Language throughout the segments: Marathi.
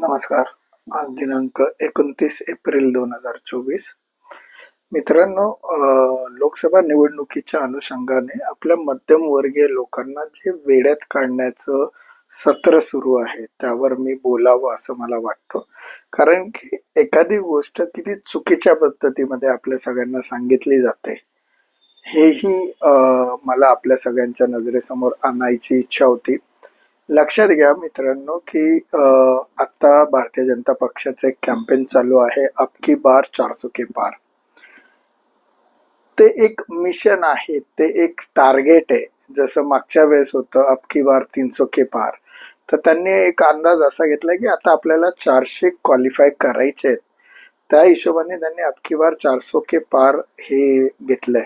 नमस्कार. आज दिनांक एकोणतीस एप्रिल दोन हजार चोवीस. मित्रांनो लोकसभा निवडणुकीच्या अनुषंगाने आपल्या मध्यमवर्गीय लोकांना जे वेड्यात काढण्याचं सत्र सुरू आहे त्यावर मी बोलावं असं मला वाटतं. कारण की एखादी गोष्ट किती चुकीच्या पद्धतीमध्ये आपल्या सगळ्यांना सांगितली जाते हेही मला आपल्या सगळ्यांच्या नजरेसमोर आणायची इच्छा होती. लक्षात घ्या मित्रांनो की आत्ता भारतीय जनता पक्षाचे कॅम्पेन चालू आहे अबकी बार चारसो के पार. ते एक मिशन आहे ते एक टार्गेट आहे. जसं मागच्या वेळेस होतं अबकी बार तीनसो के पार. तर त्यांनी एक अंदाज असा घेतला की आता आपल्याला चारशे क्वालिफाय करायचे आहेत. त्या हिशोबाने त्यांनी अबकी बार चारसो के पार हे घेतलंय.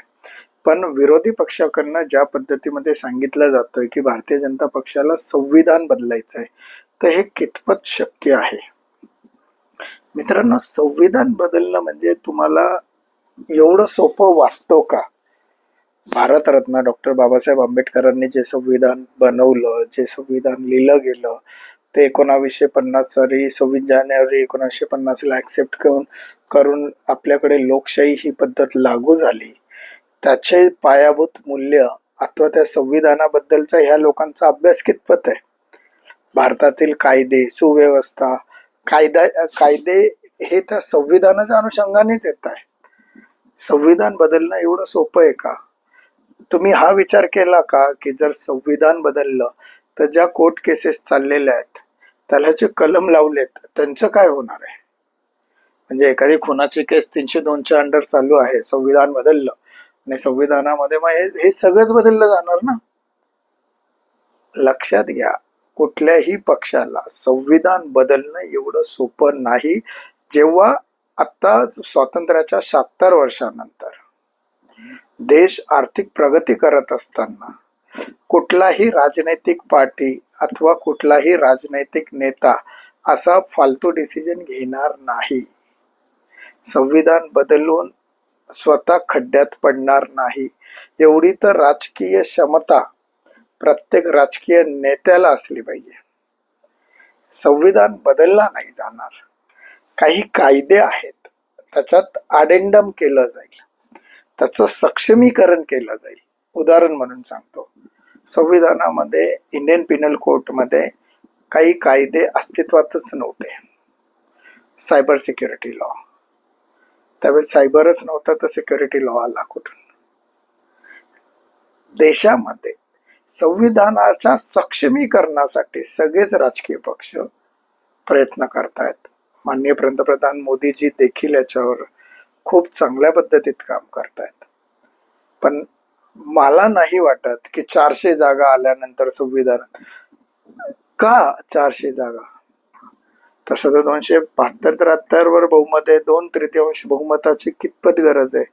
पण विरोधी पक्षाकडनं ज्या पद्धतीमध्ये सांगितलं जातंय की भारतीय जनता पक्षाला संविधान बदलायचं आहे तर हे कितपत शक्य आहे? मित्रांनो संविधान बदलणं म्हणजे तुम्हाला एवढं सोपं वाटतो का? भारतरत्न डॉक्टर बाबासाहेब आंबेडकरांनी जे संविधान बनवलं जे संविधान लिहिलं गेलं ते एकोणावीसशे पन्नास साली सव्वीस जानेवारी एकोणीसशे पन्नासला ॲक्सेप्ट करून करून आपल्याकडे लोकशाही ही पद्धत लागू झाली. त्याचे पायाभूत मूल्य अथवा त्या संविधानाबद्दलचा ह्या लोकांचा अभ्यास कितपत आहे? भारतातील कायदे सुव्यवस्था कायदा कायदे हे त्या संविधानाच्या अनुषंगानेच येत आहे. संविधान बदलणं एवढं सोपं आहे का? तुम्ही हा विचार केला का की जर संविधान बदललं तर ज्या कोर्ट केसेस चाललेल्या आहेत त्याला जे कलम लावलेत त्यांचं काय होणार आहे? म्हणजे एखादी खुनाची केस तीनशे दोनच्या अंडर चालू आहे संविधान बदललं आणि संविधानामध्ये मग हे हे सगळंच बदललं जाणार ना? लक्षात घ्या कुठल्याही पक्षाला संविधान बदलणं एवढं सोपं नाही जेव्हा आता स्वातंत्र्याच्या शहात्तर वर्षानंतर देश आर्थिक प्रगती करत असताना कुठलाही राजनैतिक पार्टी अथवा कुठलाही राजनैतिक नेता असा फालतू डिसिजन घेणार नाही. संविधान बदलून स्वतः खड्ड्यात पडणार नाही. एवढी तर राजकीय क्षमता प्रत्येक राजकीय नेत्याला असली पाहिजे. संविधान बदलला नाही जाणार. काही कायदे आहेत. त्याच्यात आडेंडम केलं जाईल. त्याचं सक्षमीकरण केलं जाईल. उदाहरण म्हणून सांगतो. संविधानामध्ये इंडियन पिनल कोर्टमध्ये काही कायदे अस्तित्वातच नव्हते. सायबर सिक्युरिटी लॉ त्यावेळेस सायबरच नव्हता तर सिक्युरिटी लॉ आला कुठून? देशामध्ये संविधानाच्या सक्षमीकरणासाठी सगळेच राजकीय पक्ष प्रयत्न करतायत. माननीय पंतप्रधान मोदीजी देखील याच्यावर खूप चांगल्या पद्धतीत काम करतायत. पण मला नाही वाटत की चारशे जागा आल्यानंतर संविधानात का चारशे जागा? तसं तर दोनशे बहात्तर त्र्याहत्तरवर बहुमत आहे. दोन तृतीयांश बहुमताची कितपत गरज आहे?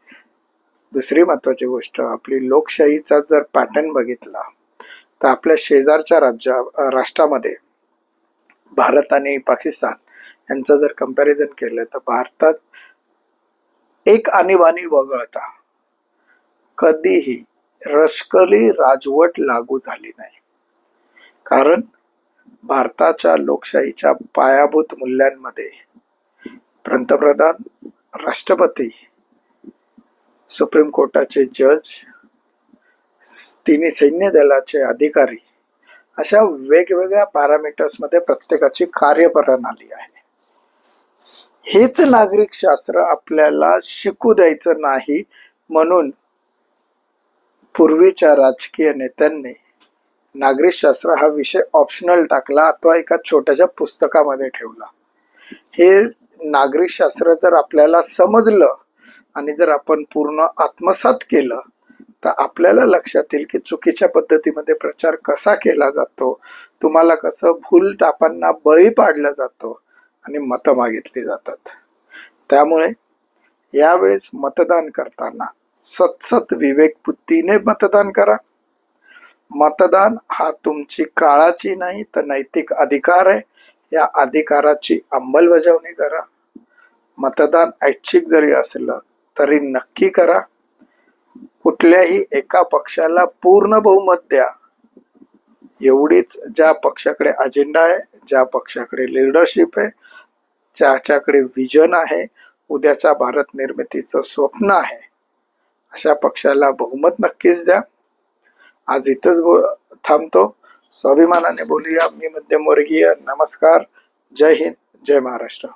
दुसरी महत्वाची गोष्ट आपली लोकशाहीचा जर पॅटर्न बघितला तर आपल्या शेजारच्या राज्या राष्ट्रामध्ये भारत आणि पाकिस्तान यांचं जर कंपॅरिझन केलं तर भारतात एक आणीबाणी वगळता कधीही रशकली राजवट लागू झाली नाही. कारण भारताच्या लोकशाहीच्या पायाभूत मूल्यांमध्ये पंतप्रधान राष्ट्रपती सुप्रीम कोर्टाचे जज तिन्ही सैन्य दलाचे अधिकारी अशा वेगवेगळ्या पॅरामीटर्समध्ये प्रत्येकाची कार्यप्रणाली आहे. हेच नागरिक शास्त्र आपल्याला शिकू द्यायचं नाही म्हणून पूर्वीच्या राजकीय नेत्यांनी नागरिकशास्त्र हा विषय ऑप्शनल टाकला अथवा एका छोट्याशा पुस्तकामध्ये ठेवला. हे नागरिकशास्त्र जर आपल्याला समजलं आणि जर आपण पूर्ण आत्मसात केलं तर आपल्याला लक्षात येईल की चुकीच्या पद्धतीमध्ये प्रचार कसा केला जातो तुम्हाला कसं भूल टापांना बळी पाडलं जातो आणि मतं मागितली जातात. त्यामुळे यावेळेस मतदान करताना सतसत विवेक बुद्धीने मतदान करा. मतदान हा तुमची काळाची नाही तर नैतिक अधिकार आहे. या अधिकाराची अंमलबजावणी करा. मतदान ऐच्छिक जरी असलं तरी नक्की करा. कुठल्याही एका पक्षाला पूर्ण बहुमत द्या. एवढीच ज्या पक्षाकडे अजेंडा आहे ज्या पक्षाकडे लिडरशिप आहे ज्याच्याकडे विजन आहे उद्याच्या भारत निर्मितीचं स्वप्न आहे. अशा पक्षाला बहुमत नक्कीच द्या. आज इथंच बो थांबतो. स्वाभिमानाने बोलूया. मी मध्यमवर्गीय नमस्कार. जय हिंद. जय महाराष्ट्र.